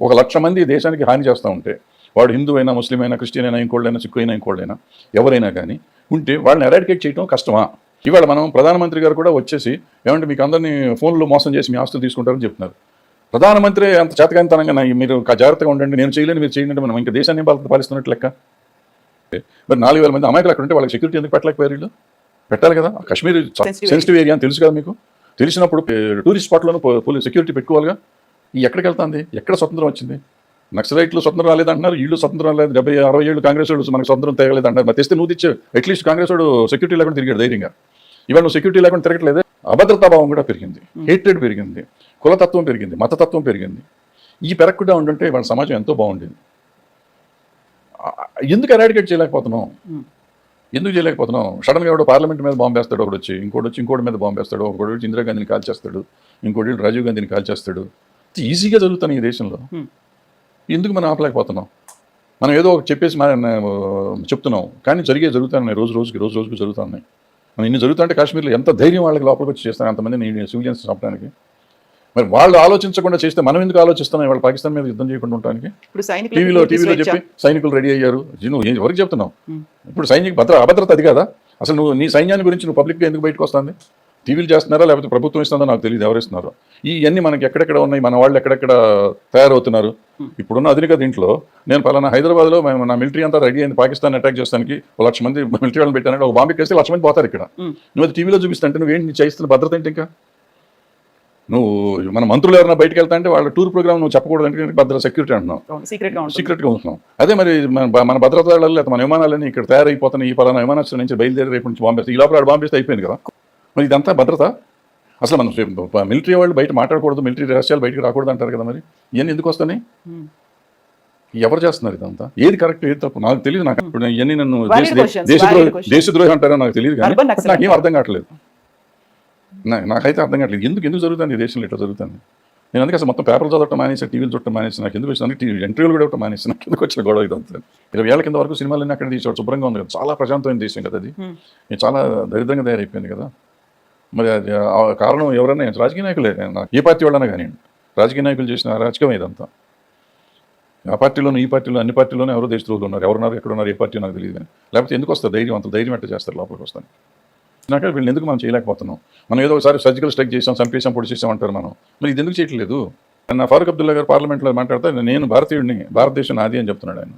ఒక లక్ష మంది దేశానికి హాని చేస్తూ ఉంటే వాడు హిందూ అయినా ముస్లిం అయినా క్రిస్టియన్ అయినా ఇంకోళ్ళైనా సిక్కు అయినా ఇంకోళ్ళైనా ఎవరైనా కానీ ఉంటే వాళ్ళని ఎరాడికేట్ చేయడం కష్టమా? ఇవాళ మనం ప్రధానమంత్రి గారు కూడా వచ్చేసి ఏమంటే మీకు అందరినీ ఫోన్లో మోసం చేసి మీ ఆస్తులు తీసుకుంటారని చెప్తున్నారు. ప్రధానమంత్రి అంత చేతకాంతనంగా మీరు జాగ్రత్తగా ఉండండి నేను చేయలేని మీరు చేయండి మనం ఇంకా దేశాన్ని పాలిస్తున్నట్టు లెక్క? మరి నాలుగు వేల మంది అమాయకులు అక్కడ ఉంటే వాళ్ళకి సెక్యూరిటీ ఎందుకు పెట్టలేకపోయారు వీళ్ళు? పెట్టాలి కదా కాశ్మీర్ సెన్సిటివ్ ఏరియా అని తెలుసు కదా మీకు? తెలిసినప్పుడు టూరిస్ట్ స్పాట్లోనూ పోలీస్ సెక్యూరిటీ పెట్టుకోవాలిగా? ఎక్కడికి వెళ్తుంది ఎక్కడ స్వతంత్రం వచ్చింది? నక్సలైట్లు స్వతంత్రం రాలేదంటున్నారు వీళ్ళు స్వతంత్రం రాలేదు. డెబ్బై అరవై ఏళ్ళు కాంగ్రెస్ వాళ్ళు మనకు స్వతంత్రం తేగలేదు అంటారు మరి తెస్తే నువ్వు తెచ్చు అట్లీస్ట్ కాంగ్రెస్ వాడు సెక్యూరిటీ లేకుండా తిరిగాడు ధైర్యంగా. ఇవాళ నువ్వు సెక్యూరిటీ లేకుండా తిరగట్లేదే? అభద్రతా భావం కూడా పెరిగింది. హేట్రెడ్ పెరిగింది. కులతత్వం పెరిగింది. మతతత్వం పెరిగింది. ఈ పెరగకుండా ఉండుంటే వాళ్ళ సమాజం ఎంతో బాగుండేది. ఎందుకు ఎరాడికేట్ చేయలేకపోతున్నాం ఎందుకు చేయలేకపోతున్నాం సడన్గా ఎవడో పార్లమెంట్ మీద బాంబు వేస్తాడు ఒకడు వచ్చి ఇంకోటి వచ్చి ఇంకోటి మీద బాంబు వేస్తాడు ఒకటి వచ్చి ఇందిరాగాంధీని కాల్ చేస్తాడు ఇంకోటి రాజీవ్ గాంధీని కాల్ చేస్తాడు ఈజీగా జరుగుతాయి ఈ దేశంలో. ఎందుకు మనం ఆపలేకపోతున్నాం? మనం ఏదో ఒకటి చెప్పేసి మన చెప్తున్నాం. కానీ జరిగే జరుగుతున్నాయి రోజు రోజుకి రోజు రోజుకి జరుగుతున్నాయి. మనం ఇన్ని జరుగుతుంటే కాశ్మీర్లో ఎంత ధైర్యం వాళ్ళకి లోపలికి వచ్చి చేస్తాను అంతమంది సివిలియన్స్ చంపడానికి? మరి వాళ్ళు ఆలోచించకుండా చేస్తే మనం ఎందుకు ఆలోచిస్తున్నాం? వాళ్ళు పాకిస్తాన్ మీద యుద్ధం చేయకుండా ఉండడానికి టీవీలో టీవీలో. చెప్పి సైనికులు రెడీ అయ్యారు. నువ్వు ఎవరికి చెప్తున్నావు. ఇప్పుడు సైనిక భద్ర అభద్రత అది కదా? అసలు నువ్వు నీ సైన్యాన్ని గురించి నువ్వు పబ్లిక్గా ఎందుకు బయటకు వస్తుంది? టీవీలు చేస్తున్నారా? లేకపోతే ప్రభుత్వం ఇస్తుందో నాకు తెలియదు ఎవరు ఇస్తున్నారు? ఈ ఇవన్నీ మనకి ఎక్కడెక్కడ ఉన్నాయి? మన వాళ్ళు ఎక్కడెక్కడ తయారవుతున్నారు? ఇప్పుడున్న ఆధునిక దీంట్లో నేను పలానా హైదరాబాద్లో మేము నా మిలిటరీ అంతా రెడీ అయింది పాకిస్తాన్ అటాక్ చేస్తానికి ఒక లక్ష మంది మిలిటరీ వాళ్ళని పెట్టానంటే ఒక బాంబే వేస్తే లక్ష మంది పోతారు ఇక్కడ. నువ్వు అది టీవీలో చూపిస్తుంటే నువ్వేంటి? నీ చేయిస్తున్న భద్రత ఏంటి ఇంకా? నువ్వు మన మంత్రులు ఎవరైనా బయటకు వెళ్తా అంటే వాళ్ళ టూర్ ప్రోగ్రామ్ నువ్వు చెప్పకూడదు అంటే భద్రత సెక్యూరిటీ అంటున్నావు. సీక్రెట్గా ఉంటుంది. సీక్రెట్గా ఉంటున్నాం అదే మరి మన భద్రతా లేకపోతే మన విమానాలన్నీ ఇక్కడ తయారైపోతున్నాయి. ఈ పలానా విమానాశ్రయం నుంచి బయలుదేరి రేపు నుంచి బాంబేస్తే ఈ లోపల బాంబేస్తే అయిపోయింది కదా. మరి ఇదంతా భద్రత? అసలు మనం మిలిటరీ వాళ్ళు బయట మాట్లాడకూడదు మిలిటరీ రహస్యాలు బయటకు రాకూడదు అంటారు కదా మరి. ఇవన్నీ ఎందుకు Hmm. ఎవరు చేస్తున్నారు ఇదంతా? ఏది కరెక్ట్ ఏది తప్పు? నాకు తెలియదు నాకు. ఇవన్నీ నన్ను దేశద్రోహి. దేశద్రోహి అంటారో నాకు తెలియదు కానీ. నాకేం అర్థం కావట్లేదు. నాకైతే అర్థం కావట్లేదు. ఎందుకు ఎందుకు జరుగుతుంది ఈ దేశంలో ఇట్లా జరుగుతుంది? నేను అందుకే అసలు మొత్తం పేపర్లు చదవటం మానేసి టీవీలు చూడటం మానేసి నాకు ఎందుకు వచ్చింది? టీవీ ఇంటర్వ్యూలు కూడా ఇవ్వటం మానేసి నాకు ఎందుకు వచ్చిన గొడవ ఇదంతా? ఇరవై ఏళ్ళ కింద వరకు సినిమాలన్నీ అక్కడ తీసేవాడు శుభ్రంగా ఉంది కదా. చాలా ప్రశాంతమైన దేశం కదా అది. ఇది చాలా దరిద్రంగా తయారైపోయింది కదా. మరి అది కారణం ఎవరైనా రాజకీయ నాయకులే ఏ పార్టీ వాళ్ళైనా కానీ రాజకీయ నాయకులు చేసిన రాజకీయం ఇదంతా. ఆ పార్టీలోనూ ఈ పార్టీలో అన్ని పార్టీలోనే ఎవరో దేశద్రోహులు ఉన్నారు. ఎవరున్నారు ఎక్కడ ఉన్నారు ఏ పార్టీ నాకు తెలియదు కానీ. లేకపోతే ఎందుకు వస్తారు? ధైర్యం అంత ధైర్యం ఎట్లా చేస్తారు లోపలికి వస్తాను నాక వీళ్ళని ఎందుకు మనం చేయలేకపోతున్నాం? మనం ఏదో ఒకసారి సర్జికల్ స్ట్రైక్ చేసాం చంపేసాం పొడి చేసాం అంటారు మనం. మరి ఇది ఎందుకు చేయట్లేదు? నా ఫారూక్ అబ్దుల్లా గారు పార్లమెంట్లో మాట్లాడితే నేను భారతీయుడిని భారతదేశం నాది అని చెప్తున్నాడు ఆయన.